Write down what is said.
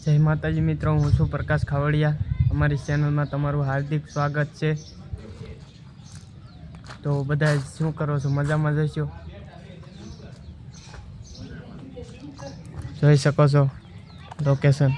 જય માતાજી મિત્રો, હું છું પ્રકાશ ખાવડિયા. અમારી ચેનલમાં તમારું હાર્દિક સ્વાગત છે. તો બધા શું કરો છો? મજામાં જશો જોઈ શકો છો લોકેશન